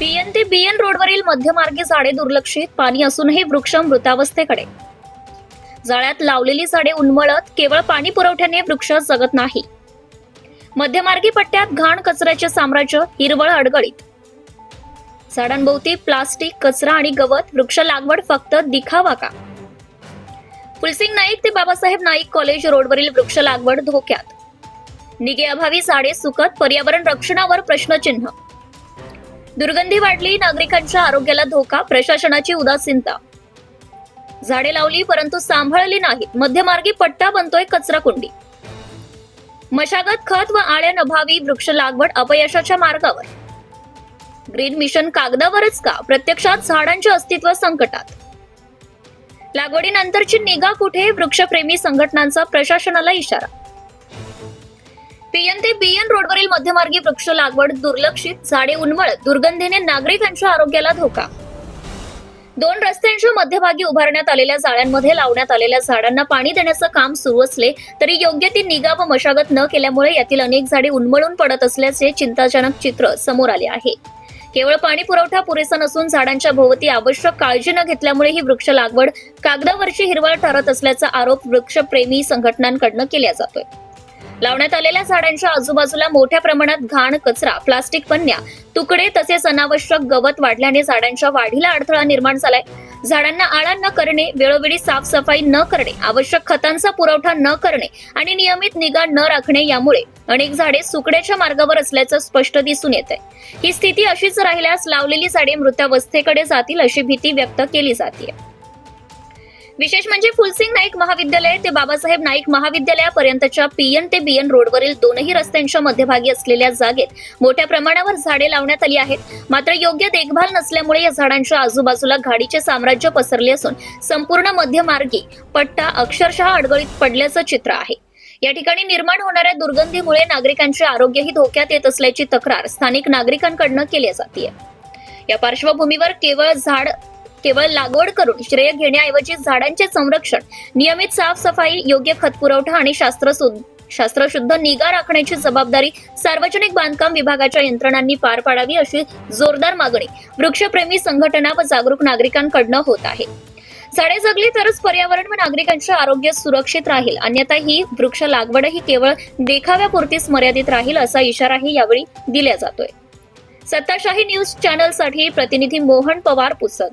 PN ते BN रोडवरील मध्यमार्गी झाडे दुर्लक्षित. पाणी असूनही वृक्ष मृतावस्थेकडे. जाळ्यात लावलेली झाडे उन्मळत केवळ पाणी पुरवठ्याने वृक्ष जगत नाही. मध्यमार्गी पट्ट्यात घाण कचऱ्याचे साम्राज्य हिरवळ अडगळीत. झाडांभोवती प्लास्टिक कचरा आणि गवत वृक्ष लागवड फक्त दिखावा का फुलसिंग नाईक ते बाबासाहेब नाईक कॉलेज रोडवरील वृक्ष लागवड धोक्यात. निगेअभावी झाडे सुकत पर्यावरण रक्षणावर प्रश्नचिन्ह. दुर्गंधी वाढली नागरिकांच्या आरोग्याला धोका प्रशासनाची उदासीनता. झाडे लावली परंतु सांभाळली नाहीत. मध्यमार्गी पट्टा बनतोय कचरा कुंडी. मशागत खत व आळ्या नभावी वृक्ष लागवड अपयशाच्या मार्गावर. ग्रीन मिशन कागदावरच का? प्रत्यक्षात झाडांचे अस्तित्व संकटात. लागवडीनंतरची निगा कुठे? वृक्षप्रेमी संघटनांचा प्रशासनाला इशारा. पीएन ते बीएन रोडवरील मध्यमार्गी वृक्ष लागवड दुर्लक्षित झाडे उन्मळत दुर्गंधीने नागरिकांच्या आरोग्याला धोका. दोन रस्त्यांच्या मध्यभागी उभारण्यात आलेल्या जाळ्यांमध्ये लावण्यात आलेल्या झाडांना पाणी देण्याचं काम सुरू असले तरी योग्य ती निगा व मशागत न केल्यामुळे यातील अनेक झाडे उन्मळून पडत असल्याचे चिंताजनक चित्र समोर आले आहे. केवळ पाणी पुरवठा पुरेसा नसून झाडांच्या भोवती आवश्यक काळजी न घेतल्यामुळे ही वृक्ष लागवड कागदावरची हिरवळ ठरत असल्याचा आरोप वृक्षप्रेमी संघटनांकडनं केला जातोय. लावण्यात आलेल्या झाडांच्या आजूबाजूला मोठ्या प्रमाणात घाण कचरा प्लास्टिक पन्न्या तुकडे तसेच अनावश्यक गवत वाढल्याने झाडांच्या वाढीला अडथळा निर्माण झालाय. झाडांना आळा न करणे वेळोवेळी साफसफाई न करणे आवश्यक खतांचा पुरवठा न करणे आणि नियमित निगा न राखणे यामुळे अनेक झाडे सुकड्याच्या मार्गावर असल्याचं स्पष्ट दिसून येत आहे ही स्थिती अशीच राहिल्यास लावलेली झाडे मृतावस्थेकडे जातील अशी भीती व्यक्त केली जाते विशेष म्हणजे फुलसिंग नाईक महाविद्यालय ते बाबासाहेब नाईक महाविद्यालयापर्यंतच्या पीएन ते बीएन रोडवरील दोनही रस्त्यांच्या मध्यभागी असलेल्या जागेत मोठ्या प्रमाणावर झाडे लावण्यात आली आहेत. मात्र योग्य देखभाल नसल्यामुळे या झाडांच्या आजूबाजूला घाडीचे साम्राज्य पसरले असून संपूर्ण मध्यमार्गी पट्टा अक्षरशः अडगळीत पडल्याचं चित्र आहे. या ठिकाणी निर्माण होणाऱ्या दुर्गंधीमुळे नागरिकांचे आरोग्यही धोक्यात येत असल्याची तक्रार स्थानिक नागरिकांकडनं केली जाते या पार्श्वभूमीवर केवळ झाड केवळ लागवड करून श्रेय घेण्याऐवजी झाडांचे संरक्षण नियमित साफसफाई योग्य खत पुरवठा आणि शास्त्रशुद्ध शास्त्रशुद्ध निगा राखण्याची जबाबदारी सार्वजनिक बांधकाम विभागाच्या यंत्रणांनी पार पाडावी अशी जोरदार मागणी वृक्षप्रेमी संघटना व जागरूक नागरिकांकडनं होत आहे. झाडे जगली तरच पर्यावरण व नागरिकांचे आरोग्य सुरक्षित राहील. अन्यथा ही वृक्ष लागवडही केवळ देखाव्यापुरतीच मर्यादित राहील असा इशाराही यावेळी दिला जातोय. सत्ताशाही न्यूज चॅनलसाठी प्रतिनिधी मोहन पवार पुसद.